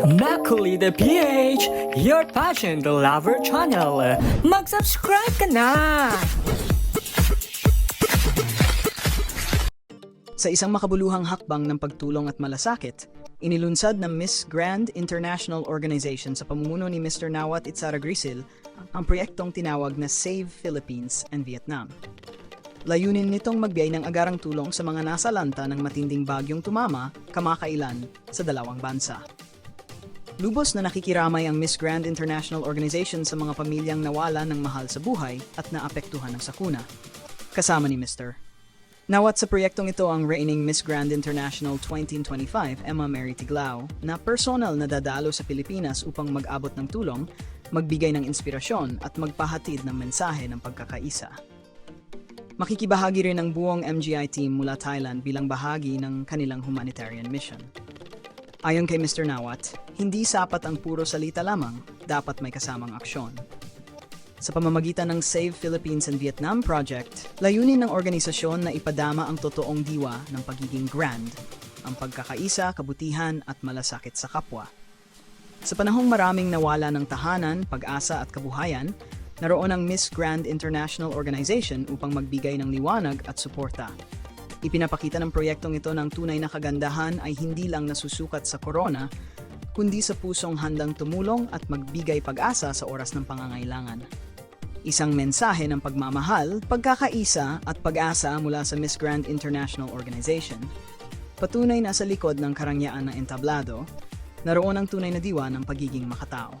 Makuli the PH, your passion the lover channel. Mag-subscribe ka na! Sa isang makabuluhang hakbang ng pagtulong at malasakit, inilunsad ng Miss Grand International Organization sa pamumuno ni Mr. Nawat Itzara Grisil ang proyektong tinawag na Save Philippines and Vietnam. Layunin nitong magbigay ng agarang tulong sa mga nasa lanta ng matinding bagyong tumama kamakailan sa dalawang bansa. Lubos na nakikiramay ang Miss Grand International Organization sa mga pamilyang nawala ng mahal sa buhay at naapektuhan ng sakuna. Kasama ni Mr. Nawat sa proyektong ito ang reigning Miss Grand International 2025 Emma Mary Tiglao na personal na dadalo sa Pilipinas upang mag-abot ng tulong, magbigay ng inspirasyon at magpahatid ng mensahe ng pagkakaisa. Makikibahagi rin ang buong MGI team mula Thailand bilang bahagi ng kanilang humanitarian mission. Ayon kay Mr. Nawat, hindi sapat ang puro salita lamang, dapat may kasamang aksyon. Sa pamamagitan ng Save Philippines and Vietnam Project, layunin ng organisasyon na ipadama ang totoong diwa ng pagiging grand, ang pagkakaisa, kabutihan at malasakit sa kapwa. Sa panahong maraming nawala ng tahanan, pag-asa at kabuhayan, naroon ang Miss Grand International Organization upang magbigay ng liwanag at suporta. Ipinapakita ng proyektong ito ng tunay na kagandahan ay hindi lang nasusukat sa corona, kundi sa pusong handang tumulong at magbigay pag-asa sa oras ng pangangailangan. Isang mensahe ng pagmamahal, pagkakaisa at pag-asa mula sa Miss Grand International Organization. Patunay na sa likod ng karangyaan ng entablado, naroon ang tunay na diwa ng pagiging makatao.